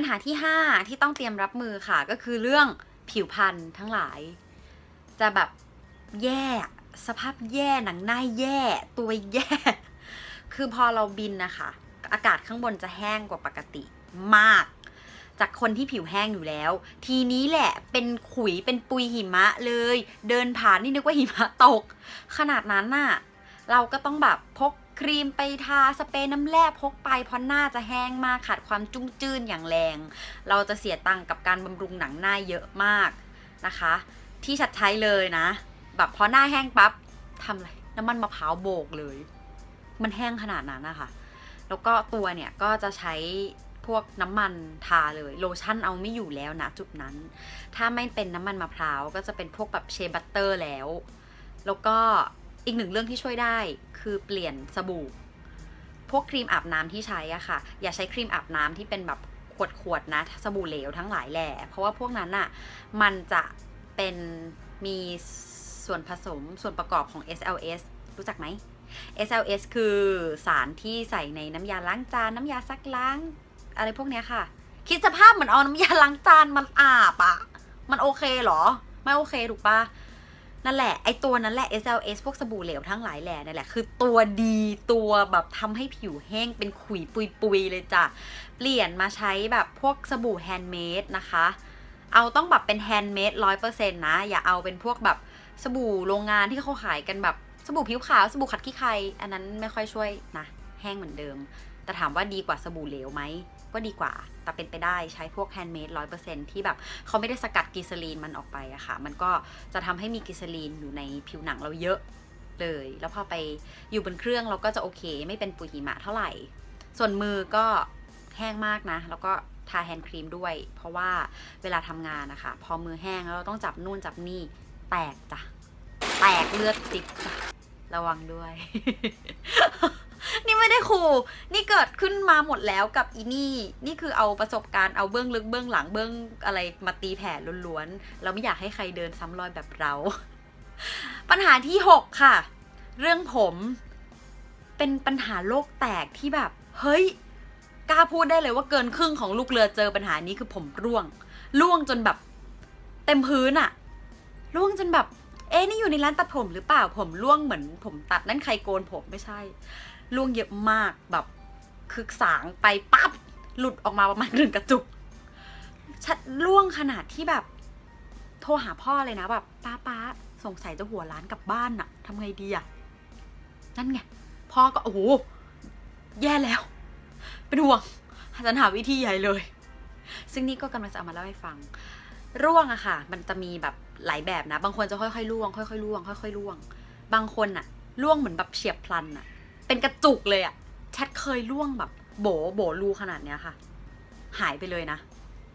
ปัญหาที่ 5 ที่ต้องเตรียมรับมือค่ะ ก็คือเรื่องผิวพรรณทั้งหลาย จะแบบแย่สภาพแย่หนังหน้าแย่ตัวแย่ คือพอเราบินนะคะ อากาศข้างบนจะแห้งกว่าปกติมาก จากคนที่ผิวแห้งอยู่แล้ว ทีนี้แหละเป็นขุยเป็นปุยหิมะเลย เดินผ่านนี่นึกว่าหิมะตก ขนาดนั้นน่ะ เราก็ต้องแบบพก ครีมไปทาสเปรย์น้ำแร่พกไปเพราะหน้าจะแห้งมากขาดความจุ้งจื้นอย่างแรง เราจะเสียตังค์กับการบำรุงหนังหน้าเยอะมากนะคะ ที่ชัดใช้เลยนะ แบบพอหน้าแห้งปั๊บทำอะไรน้ำมันมะพร้าวโบกเลย มันแห้งขนาดนั้นนะคะแล้วก็ตัวเนี่ยก็จะใช้พวกน้ำมันทาเลยโลชั่นเอาไม่อยู่แล้วนะจุดนั้น ถ้าไม่เป็นน้ำมันมะพร้าวก็จะเป็นพวกแบบเชบัตเตอร์แล้ว แล้วก็ อีกหนึ่งเรื่องที่ช่วยได้คือเปลี่ยนสบู่ พวกครีมอาบน้ำที่ใช้อะค่ะ อย่าใช้ครีมอาบน้ำที่เป็นแบบขวดๆนะสบู่เหลวทั้งหลายแหละเพราะว่าพวกนั้นอะมันจะเป็นมีส่วนผสมส่วนประกอบของ SLS รู้จักไหม SLS คือสารที่ใส่ในน้ำยาล้างจาน น้ำยาซักล้าง อะไรพวกเนี้ยค่ะ คิดสภาพเหมือนเอาน้ำยาล้างจานมันอาบอะมันโอเคเหรอ ไม่โอเคถูกปะ นั่นแหละไอตัวนั้นแหละ SLS พวกสบู่เหลวทั้งหลายแหล่นั่นแหละคือตัวดีตัวแบบทำให้ผิวแห้งเป็นขุยปุยๆเลยจ้ะ เปลี่ยนมาใช้แบบพวกสบู่แฮนด์เมดนะคะ เอาต้องแบบเป็นแฮนด์เมดร้อยเปอร์เซ็นต์นะ อย่าเอาเป็นพวกแบบสบู่โรงงานที่เขาขายกันแบบสบู่ผิวขาวสบู่ขัดขี้ใคร อันนั้นไม่ค่อยช่วยนะ แห้งเหมือนเดิม แต่ถามว่าดีกว่าสบู่เหลวไหม ก็ดีกว่า แต่เป็นไปได้ใช้พวกแฮนด์เมดร้อยเปอร์เซ็นที่แบบเขาไม่ได้สกัดกลีเซอรีนมันออกไปอะค่ะ มันก็จะทำให้มีกลีเซอรีนอยู่ในผิวหนังเราเยอะเลย แล้วพอไปอยู่บนเครื่องเราก็จะโอเค ไม่เป็นปุยหิมะเท่าไหร่ ส่วนมือก็แห้งมากนะ แล้วก็ทาแฮนด์ครีมด้วย เพราะว่าเวลาทำงานนะคะ พอมือแห้งแล้วเราต้องจับนู่นจับนี่แตกจ้ะแตกเลือดติดจ้ะระวังด้วย นี่ไม่ได้ขู่นี่เกิดขึ้นมาหมดแล้วกับอีนี่ นี่คือเอาประสบการณ์เอาเบื้องลึกเบื้องหลังเบื้องอะไรมาตีแผ่ล้วนๆ เราไม่อยากให้ใครเดินซ้ำรอยแบบเรา ปัญหาที่ 6 ค่ะ เรื่องผมเป็นปัญหาโลกแตกที่แบบ เฮ้ยกล้าพูดได้เลยว่าเกินครึ่งของลูกเรือเจอปัญหานี้คือผมร่วง ร่วงจนแบบ เต็มพื้นอะร่วงจนแบบ เอ๊ะนี่อยู่ในร้านตัดผมหรือเปล่าผมร่วงเหมือนผมตัดนั่นใครโกนผมไม่ใช่ ร่วงเยอะมากแบบคึกสางไปปั๊บหลุดออกมาประมาณหนึ่งกระจุก ชัดร่วงขนาดที่แบบ โทรหาพ่อเลยนะแบบป้าป้าสงสัยจะหัวร้านกลับบ้านน่ะทำไงดีอะนั่นไงพ่อก็โอ้โหแย่แล้ว เป็นห่วงจะหาวิธีใหญ่เลย ซึ่งนี่ก็กำลังจะเอามาเล่าให้ฟัง ร่วงอะค่ะ มันจะมีแบบหลายแบบนะ บางคนจะค่อยๆร่วง ค่อยๆร่วง ค่อยๆร่วง บางคนอะร่วงเหมือนแบบเฉียบพลันอะ เป็นกระจุกเลยอะแชทเคยร่วงแบบ โบโบรูขนาดเนี้ยค่ะ หายไปเลยนะ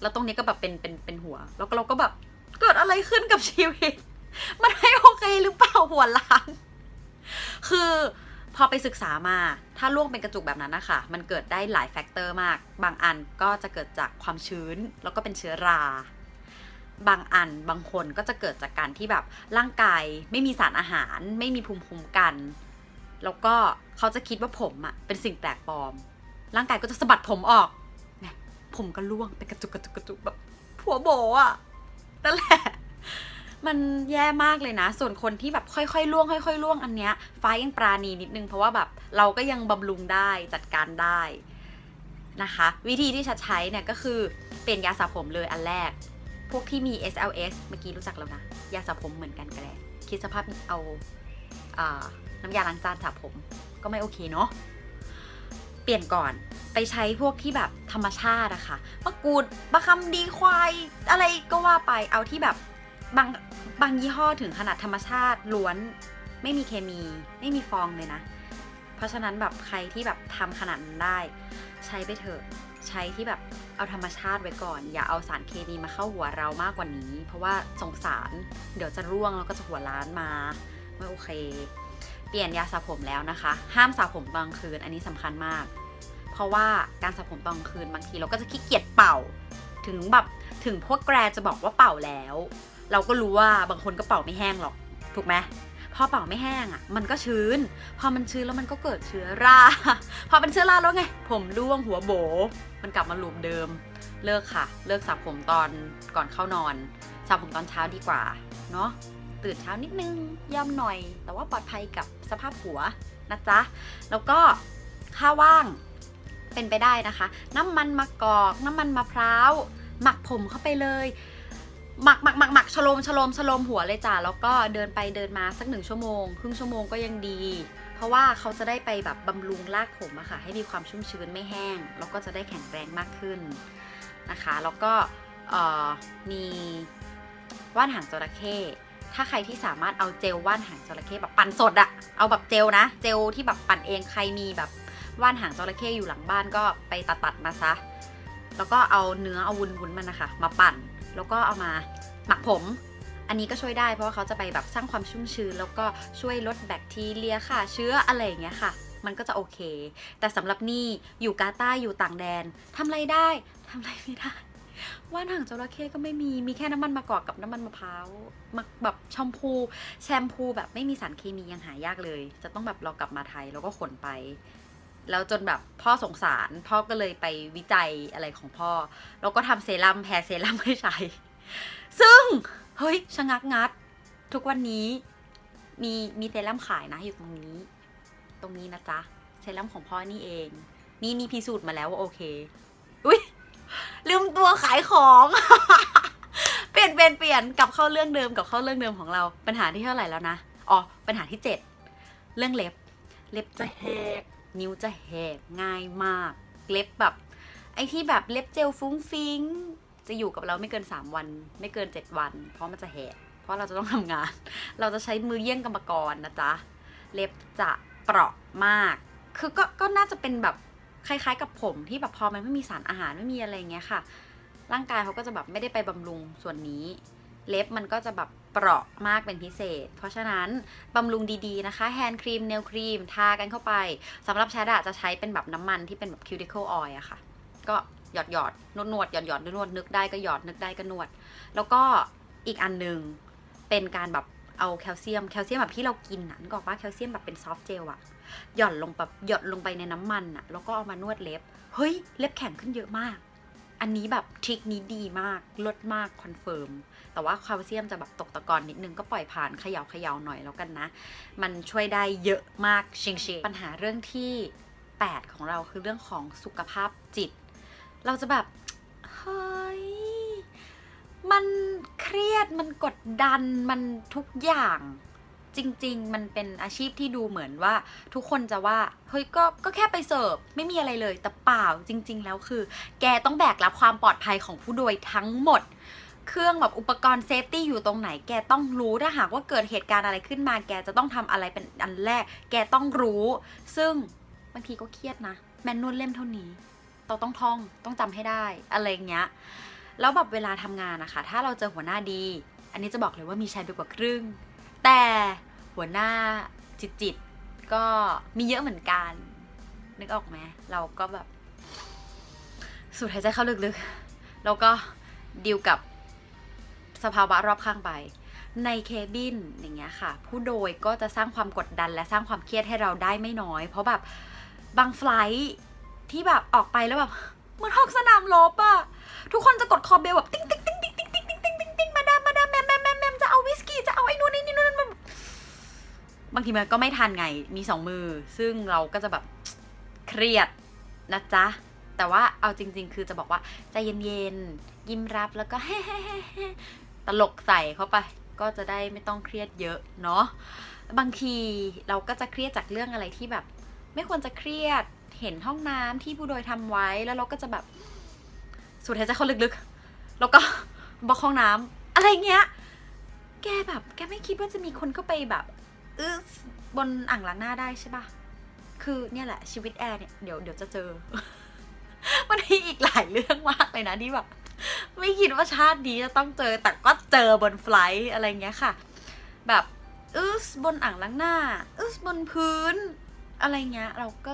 แล้วตรงนี้ก็แบบเป็นเป็นเป็นหัว แล้วก็เราก็แบบเกิดอะไรขึ้นกับชีวิต มันไม่โอเคหรือเปล่าหัวล้าน คือพอไปศึกษามา ถ้าร่วงเป็นกระจุกแบบนั้นนะคะ มันเกิดได้หลายแฟกเตอร์มาก บางอันก็จะเกิดจากความชื้น แล้วก็เป็นเชื้อรา บางอันบางคนก็จะเกิดจากการที่แบบร่างกายไม่มีสารอาหาร ไม่มีภูมิคุ้มกัน แล้วก็ เขาจะคิดว่าผมอะเป็นสิ่งแปลกปลอม ร่างกายก็จะสะบัดผมออกเนี่ยผมก็ร่วงเป็นกระจุกกระจุกกระจุกแบบผัวโบอะนั่นแหละ มันแย่มากเลยนะ ส่วนคนที่แบบค่อยๆล่วงค่อยๆล่วงอันเนี้ยฟ้ายังปราณีนิดนึงเพราะว่าแบบเราก็ยังบำรุงได้จัดการได้นะคะ วิธีที่ชัดใช้เนี่ยก็คือเปลี่ยนยาสระผมเลยอันแรก พวกที่มี SLS เมื่อกี้รู้จักแล้วนะ ยาสระผมเหมือนกันก็ได้คิดสภาพเอาน้ำยาล้างจานสระผม ก็ไม่โอเคเนาะเปลี่ยนก่อนไปใช้พวกที่แบบธรรมชาติอะค่ะมะกรูดบะคำดีควาย อะไรก็ว่าไปเอาที่แบบบางบางยี่ห้อถึงขนาดธรรมชาติล้วน ไม่มีเคมี ไม่มีฟองเลยนะ เพราะฉะนั้นแบบใครที่แบบทำขนาดนั้นได้ ใช้ไปเถอะใช้ที่แบบเอาธรรมชาติไว้ก่อน อย่าเอาสารเคมีมาเข้าหัวเรามากกว่านี้ เพราะว่าสงสาร เดี๋ยวจะร่วงแล้วก็จะหัวล้านมา ไม่โอเค เปลี่ยนยาสระผมแล้วนะคะ ห้ามสระผมตอนกลางคืนอันนี้สำคัญมาก เพราะว่าการสระผมตอนกลางคืนบางทีเราก็จะขี้เกียจเป่า ถึงแบบถึงพวกแกรจะบอกว่าเป่าแล้ว เราก็รู้ว่าบางคนก็เป่าไม่แห้งหรอกถูกไหมพอเป่าไม่แห้งอะ่ะ มันก็ชื้น พอมันชื้นแล้วมันก็เกิดเชื้อรา พอเป็นเชื้อราแล้วไง ผมร่วงหัวโบ มันกลับมาลูปเดิม เลิกค่ะ เลิกสระผมตอนก่อนเข้านอนสระผมตอนเช้าดีกว่า เนาะ ตื่นเช้านิดนึงย่ำหน่อย แต่ว่าปลอดภัยกับสภาพหัวนะจ๊ะ แล้วก็ถ้าว่างเป็นไปได้นะคะ น้ำมันมะกอกน้ำมันมะพร้าวหมักผมเข้าไปเลยหมักหมักหมักหมักชโลมชโลมชโลมหัวเลยจ้ะแล้วก็เดินไปเดินมาสักหนึ่งชั่วโมง ครึ่งชั่วโมงก็ยังดี เพราะว่าเขาจะได้ไปแบบบำรุงรากผมอะค่ะ ให้มีความชุ่มชื้นไม่แห้ง แล้วก็จะได้แข็งแรงมากขึ้นนะคะ แล้วก็มีว่านหางจระเข้ ถ้าใครที่สามารถเอาเจลว่านหางจระเข้แบบปั่นสดอะเอาแบบเจลนะ เจลที่แบบปั่นเองใครมีแบบว่านหางจระเข้อยู่หลังบ้านก็ไปตัดตัดมาซะ แล้วก็เอาเนื้อเอาวุ้นวุ้นๆมันนะคะ มาปั่น แล้วก็เอามาหมักผม อันนี้ก็ช่วยได้เพราะว่าเขาจะไปแบบสร้างความชุ่มชื้น แล้วก็ช่วยลดแบคทีเรียค่ะ เชื้ออะไรอย่างเงี้ยค่ะ มันก็จะโอเค แต่สำหรับนี่อยู่กาตาอยู่ต่างแดนทำอะไรได้ทำอะไรไม่ได้ ว่านหางจระเข้ก็ไม่มี มีแค่น้ำมันมะกอกกับน้ำมันมะพร้าวมาแบบแชมพู แชมพูแบบไม่มีสารเคมียังหายากเลย จะต้องแบบเรากลับมาไทยแล้วก็ขนไป แล้วจนแบบพ่อสงสาร พ่อก็เลยไปวิจัยอะไรของพ่อ แล้วก็ทำเซรั่มแพรเซรั่มให้ใช้ ซึ่ง เฮ้ยชะงักงัด ทุกวันนี้มีมีเซรั่มขายนะอยู่ตรงนี้ ตรงนี้นะจ๊ะ เซรั่มของพ่อนี่เอง นี่นี่พิสูจน์มาแล้วว่าโอเค อุ้ย ลืมตัวขายของ เปลี่ยนเปลี่ยนเปลี่ยนกลับเข้าเรื่องเดิมกับเข้าเรื่องเดิมของเรา ปัญหาที่เท่าไหร่แล้วนะอ๋อปัญหาที่เจ็ดเรื่องเล็บ เล็บจะแหกนิ้วจะแหกง่ายมาก เล็บแบบ ไอ้ที่แบบเล็บเจลฟุ้งฟิ้งจะอยู่กับเราไม่เกิน 3 วัน ไม่เกิน 7 วัน เพราะมันจะแหกเพราะเราจะต้องทำงาน เราจะใช้มือเยี่ยงกรรมกรนะจ๊ะ เล็บจะเปราะมาก คือก็ก็น่าจะเป็นแบบ คล้ายๆ กับผมที่แบบพอมันไม่มีสารอาหารไม่มีอะไรเงี้ยค่ะ ร่างกายเขาก็จะแบบไม่ได้ไปบำรุงส่วนนี้ เล็บมันก็จะแบบเปราะมากเป็นพิเศษ เพราะฉะนั้นบำรุงดีๆนะคะแฮนด์ครีมเนลครีมทากันเข้าไปสำหรับแชดอะจะใช้เป็นแบบน้ำมันที่เป็นแบบ cuticle oil อะค่ะ ก็หยอดหยอดนวดนวดหยอดหยอดนวดนึกได้ก็หยอดนึกได้ก็นวด แล้วก็อีกอันหนึ่งเป็นการแบบ เอาแคลเซียมแคลเซียมแบบที่เรากินน่ะนึกออกปะแคลเซียมแบบเป็นซอฟต์เจลอะหย่อนลงแบบหยดลงไปในน้ำมันอะแล้วก็เอามานวดเล็บ เฮ้ย เล็บแข็งขึ้นเยอะมาก อันนี้แบบทริคนี้ดีมากลดมากคอนเฟิร์มแต่ว่าแคลเซียมจะแบบตกตะกอนนิดนึงก็ปล่อยผ่านเขย่าเขย่าหน่อยแล้วกันนะ มันช่วยได้เยอะมากชิงชิงปัญหาเรื่องที่ 8 ของเราคือเรื่องของสุขภาพจิต เราจะแบบเฮ้ย กดดันมันทุกอย่างจริง ๆ มันเป็นอาชีพที่ดูเหมือนว่า ทุกคนจะว่าเฮ้ยก็ก็แค่ไปเสิร์ฟไม่มีอะไรเลยแต่เปล่าจริง ๆ แล้วคือ แกต้องแบกรับความปลอดภัยของผู้โดยทั้งหมด เครื่องแบบอุปกรณ์เซฟตี้อยู่ตรงไหน แกต้องรู้ถ้าหากว่าเกิดเหตุการณ์อะไรขึ้นมา แกจะต้องทำอะไรเป็นอันแรก แกต้องรู้ ซึ่งบางทีก็เครียดนะ แมนนวลเล่มเท่านี้เราต้องท่องต้องจำให้ได้อะไรอย่างเงี้ยแล้วแบบเวลาทำงานนะคะ ถ้าเราเจอหัวหน้าดี อันนี้จะบอกเลยว่ามีชัยไปกว่าครึ่ง แต่หัวหน้าจิตจิตก็มีเยอะเหมือนกัน นึกออกไหมเราก็แบบสูดหายใจเข้าลึกๆ แล้วก็ดีลกับสภาวะรอบข้างไป ในเคบินอย่างเงี้ยค่ะ ผู้โดยก็จะสร้างความกดดันและสร้างความเครียดให้เราได้ไม่น้อย เพราะแบบบางไฟล์ที่แบบออกไปแล้วแบบเหมือนห้องสนามรบอะทุกคนจะกดคอเบลแบบติ๊ง บางทีมันก็ไม่ทันไงมีสองมือ ซึ่งเราก็จะแบบเครียดนะจ๊ะ แต่ว่าเอาจริง ๆ คือจะบอกว่าใจเย็นๆยิ้มรับแล้วก็ตลกใส่เข้าไปก็จะได้ไม่ต้องเครียดเยอะเนาะบางทีเราก็จะเครียดจากเรื่องอะไรที่แบบ ไม่ควรจะเครียดเห็นห้องน้ำที่ผู้โดยทำไว้แล้วเราก็จะแบบสูดหายใจเข้าลึกๆ แล้วก็บล็อกห้องน้ำอะไรเงี้ย แกแบบ แกไม่คิดว่าจะมีคนเข้าไปแบบ อื้อบนอ่างล้างหน้าได้ใช่ปะคือเนี่ยแหละชีวิตแอร์เนี่ยเดี๋ยวเดี๋ยวจะเจอ มันมีอีกหลายเรื่องมากเลยนะที่แบบไม่คิดว่าชาตินี้จะต้องเจอ แต่ก็เจอบนไฟล์อะไรเงี้ยค่ะ แบบอื้อบนอ่างล้างหน้าอื้อบนพื้นอะไรเงี้ย เราก็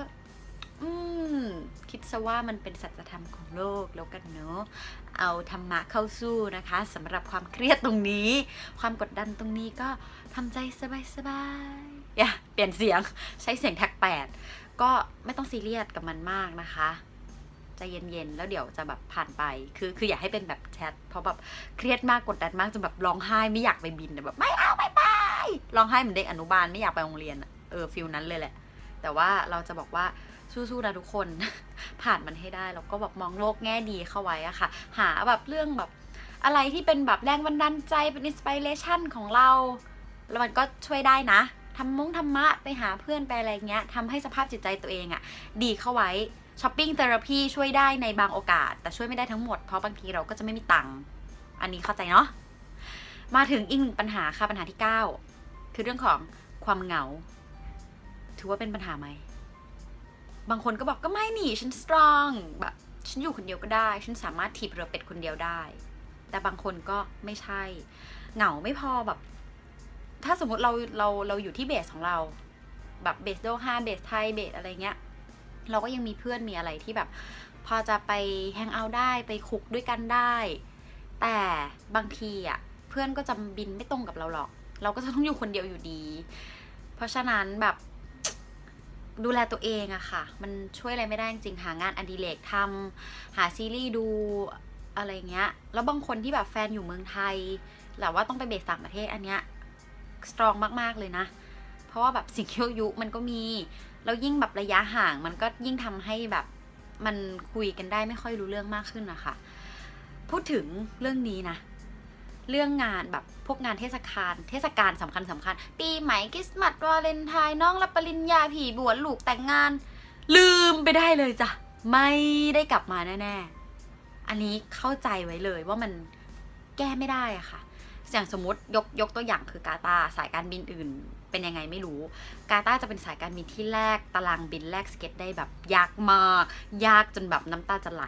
อืมคิดซะว่ามันเป็นสัจธรรมของโลกแล้วกันเนาะเอาธรรมะเข้าสู้นะคะสำหรับความเครียดตรงนี้ ความกดดันตรงนี้ก็ทำใจสบายๆอย่าเปลี่ยนเสียงใช้เสียงแท็กแปดก็ไม่ต้องซีเรียสกับมันมากนะคะใจเย็นๆ แล้วเดี๋ยวจะแบบผ่านไป คือ คืออยากให้เป็นแบบแชท เพราะแบบเครียดมากกดดันมากจนแบบร้องไห้ไม่อยากไปบินแบบไม่เอาไม่ไปร้องไห้เหมือนเด็กอนุบาลไม่อยากไปโรงเรียน เออฟิลนั้นเลยแหละ แต่ว่าเราจะบอกว่า สู้ๆนะทุกคน ผ่านมันให้ได้แล้วก็แบบมองโลกแง่ดีเข้าไว้อะค่ะ หาแบบเรื่องแบบอะไรที่เป็นแบบแรงบันดาลใจเป็นอินสปิเรชันของเรา แล้วมันก็ช่วยได้นะทำมงธรรมะไปหาเพื่อนไปอะไรเงี้ยทำให้สภาพจิตใจตัวเองอะดีเข้าไว้ช้อปปิ้งเทอราพีช่วยได้ในบางโอกาส แต่ช่วยไม่ได้ทั้งหมดเพราะบางทีเราก็จะไม่มีตังค์อันนี้เข้าใจเนาะมาถึงอีกหนึ่งปัญหาค่ะปัญหาที่ 9 คือเรื่องของความเหงา ถือว่าเป็นปัญหาไหม บางคนก็บอกก็ไม่หนีฉันสตรองแบบฉันอยู่คนเดียวก็ได้ ฉันสามารถถีบเรือเป็ดคนเดียวได้ แต่บางคนก็ไม่ใช่ เหงาไม่พอแบบ ถ้าสมมติเราเราเราอยู่ที่เบสของเรา แบบเบสโดฮาเบสไทยเบสอะไรเงี้ย เราก็ยังมีเพื่อนมีอะไรที่แบบ พอจะไปแฮงเอาท์ได้ไปคุกด้วยกันได้ แต่บางทีอะเพื่อนก็จะบินไม่ตรงกับเราหรอก เราก็จะต้องอยู่คนเดียวอยู่ดี เพราะฉะนั้นแบบ ดูแลตัวเองอะค่ะ มันช่วยอะไรไม่ได้จริงหางานอดิเรกทำหาซีรีส์ดูอะไรเงี้ย แล้วบางคนที่แบบแฟนอยู่เมืองไทยแต่ว่าต้องไปเบสต่างประเทศอันเนี้ยสตรองมากๆเลยนะ เพราะว่าแบบสิ่งที่อยุมันก็มี แล้วยิ่งแบบระยะห่างมันก็ยิ่งทำให้แบบมันคุยกันได้ไม่ค่อยรู้เรื่องมากขึ้นนะคะ พูดถึงเรื่องนี้นะ เรื่องงานแบบพวกงานเทศกาลเทศกาลสำคัญสำคัญ ปีใหม่คริสต์มาสวาเลนไทน์น้องรับปริญญาผีบวชลูกแต่งงาน ลืมไปได้เลยจ้ะ ไม่ได้กลับมาแน่ๆ อันนี้เข้าใจไว้เลยว่ามันแก้ไม่ได้อะค่ะ อย่างสมมติยกยกตัวอย่างคือกาตาสายการบินอื่น เป็นยังไงไม่รู้ กาตาจะเป็นสายการบินที่แลกตารางบินแลกสเก็ตได้แบบยากมากยากจนแบบน้ำตาจะไหล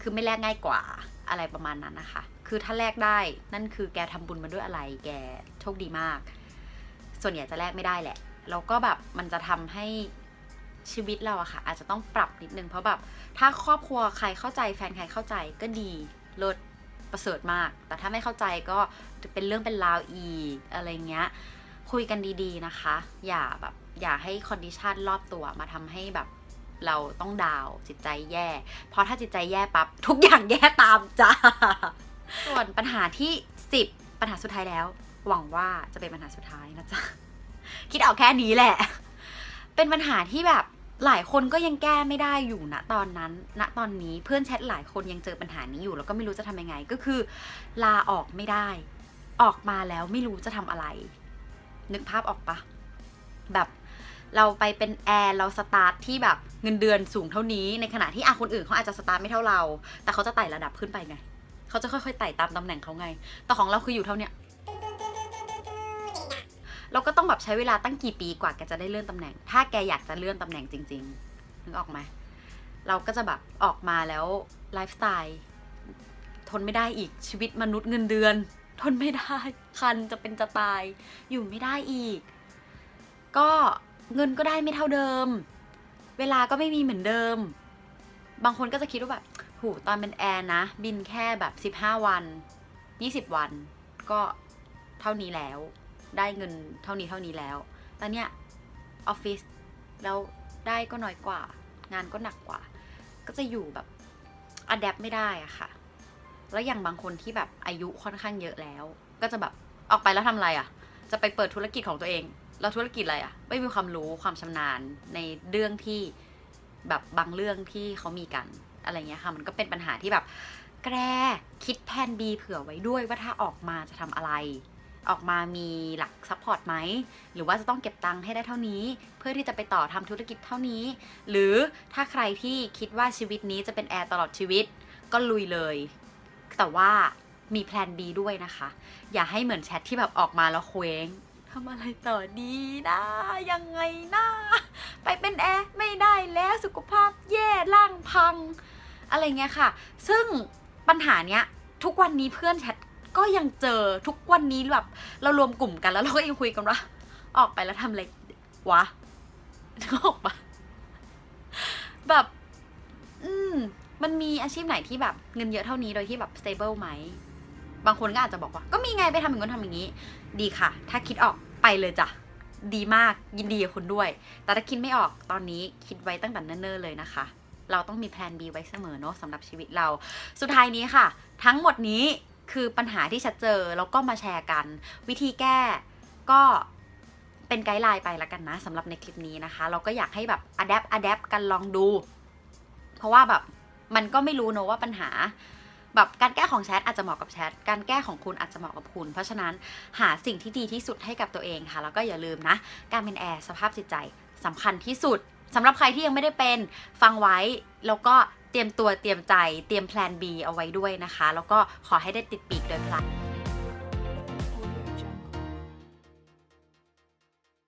คือไม่แลกง่ายกว่าอะไรประมาณนั้นนะคะ คือถ้าแลกได้นั่นคือแกทำบุญมาด้วยอะไร แกโชคดีมาก ส่วนใหญ่จะแลกไม่ได้แหละแล้วก็แบบมันจะทำให้ชีวิตเราอะค่ะ อาจจะต้องปรับนิดนึงเพราะแบบถ้าครอบครัวใครเข้าใจแฟนใครเข้าใจก็ดีเลิศประเสริฐมาก แต่ถ้าไม่เข้าใจก็เป็นเรื่องเป็นราวอีกอะไรเงี้ย คุยกันดีๆนะคะ อย่าแบบอย่าให้คอนดิชันรอบตัวมาทำให้แบบเราต้องดาวจิตใจแย่ เพราะถ้าจิตใจแย่ปั๊บทุกอย่างแย่ตามจ้า ส่วนปัญหาที่ 10 ปัญหาสุดท้ายแล้ว หวังว่าจะเป็นปัญหาสุดท้ายนะจ๊ะ คิดเอาแค่นี้แหละ เป็นปัญหาที่แบบหลายคนก็ยังแก้ไม่ได้อยู่ณตอนนั้น ณตอนนี้เพื่อนแชทหลายคนยังเจอปัญหานี้อยู่ แล้วก็ไม่รู้จะทำยังไง ก็คือ ลาออกไม่ได้ ออกมาแล้วไม่รู้จะทำอะไร นึกภาพออกปะแบบเราไปเป็นแอร์เราสตาร์ทที่แบบเงินเดือนสูงเท่านี้ในขณะที่อะคนอื่นเขาอาจจะสตาร์ทไม่เท่าเรา แต่เขาจะไต่ระดับขึ้นไปไง เขาจะค่อยๆไต่ตามตำแหน่งเขาไง แต่ของเราคืออยู่เท่าเนี้ยเราก็ต้องแบบใช้เวลาตั้งกี่ปีกว่าแกจะได้เลื่อนตำแหน่ง ถ้าแกอยากจะเลื่อนตำแหน่งจริงๆนึกออกไหมเราก็จะแบบออกมาแล้วไลฟ์สไตล์ทนไม่ได้อีกชีวิตมนุษย์เงินเดือน ทนไม่ได้ คันจะเป็นจะตาย อยู่ไม่ได้อีก ก็เงินก็ได้ไม่เท่าเดิม เวลาก็ไม่มีเหมือนเดิม บางคนก็จะคิดว่าแบบ หูตอนเป็นแอร์นะ บินแค่แบบ 15 วัน 20 วัน ก็เท่านี้แล้ว ได้เงินเท่านี้เท่านี้แล้ว แต่เนี้ยออฟฟิศแล้วได้ก็น้อยกว่า งานก็หนักกว่า ก็จะอยู่แบบอัดแอปไม่ได้อะค่ะ แล้วอย่างบางคนที่แบบอายุค่อนข้างเยอะแล้ว ก็จะแบบออกไปแล้วทำอะไรอะจะไปเปิดธุรกิจของตัวเอง แล้วธุรกิจอะไรอะไม่มีความรู้ความชำนาญในเรื่องที่แบบบางเรื่องที่เขามีกัน อะไรเงี้ยค่ะ มันก็เป็นปัญหาที่แบบแกรคิดแผน B เผื่อไว้ด้วยว่าถ้าออกมาจะทำอะไร ออกมามีหลักซัพพอร์ตไหม หรือว่าจะต้องเก็บตังค์ให้ได้เท่านี้ เพื่อที่จะไปต่อทำธุรกิจเท่านี้ หรือถ้าใครที่คิดว่าชีวิตนี้จะเป็นแอร์ตลอดชีวิต ก็ลุยเลย แต่ว่ามีแพลน B ด้วยนะคะ อย่าให้เหมือนแชทที่แบบออกมาแล้วเคว้ง ทำอะไรต่อดีนะ ยังไงนะไปเป็นแอร์ไม่ได้แล้วสุขภาพแย่ร่างพัง อะไรเงี้ยค่ะ ซึ่งปัญหาเนี้ย ทุกวันนี้เพื่อนแชทก็ยังเจอทุกวันนี้แบบเรารวมกลุ่มกันแล้วเราก็ยังคุยกันว่า ออกไปแล้วทำอะไรวะนึกออกปะแบบ อืม มันมีอาชีพไหนที่แบบเงินเยอะเท่านี้โดยที่แบบ stable ไหม บางคนก็อาจจะบอกว่า ก็มีไงไปทำอย่างนู้นทำอย่างนี้ ดีค่ะ ถ้าคิดออกไปเลยจ้ะ ดีมากยินดีกับคุณด้วย แต่ถ้าคิดไม่ออกตอนนี้คิดไว้ตั้งแต่เนิ่นๆเลยนะคะ เราต้องมีแพลน B ไว้เสมอเนาะสำหรับชีวิตเรา สุดท้ายนี้ค่ะ ทั้งหมดนี้คือปัญหาที่ชัดเจอแล้วก็มาแชร์กัน วิธีแก้ก็เป็นไกด์ไลน์ไปละกันนะสำหรับในคลิปนี้นะคะ เราก็อยากให้แบบ adapt adapt กันลองดู เพราะว่าแบบมันก็ไม่รู้เนอะว่าปัญหา แบบการแก้ของแชทอาจจะเหมาะกับแชท การแก้ของคุณอาจจะเหมาะกับคุณ เพราะฉะนั้นหาสิ่งที่ดีที่สุดให้กับตัวเองค่ะ แล้วก็อย่าลืมนะ การเป็นแอร์สภาพจิตใจสำคัญที่สุดสำหรับใครที่ยังไม่ได้เป็นฟังไว้แล้วก็เตรียมตัวเตรียมใจ เตรียมแพลน B เอาไว้ด้วยนะคะ แล้วก็ขอให้ได้ติดปีกโดยพลัน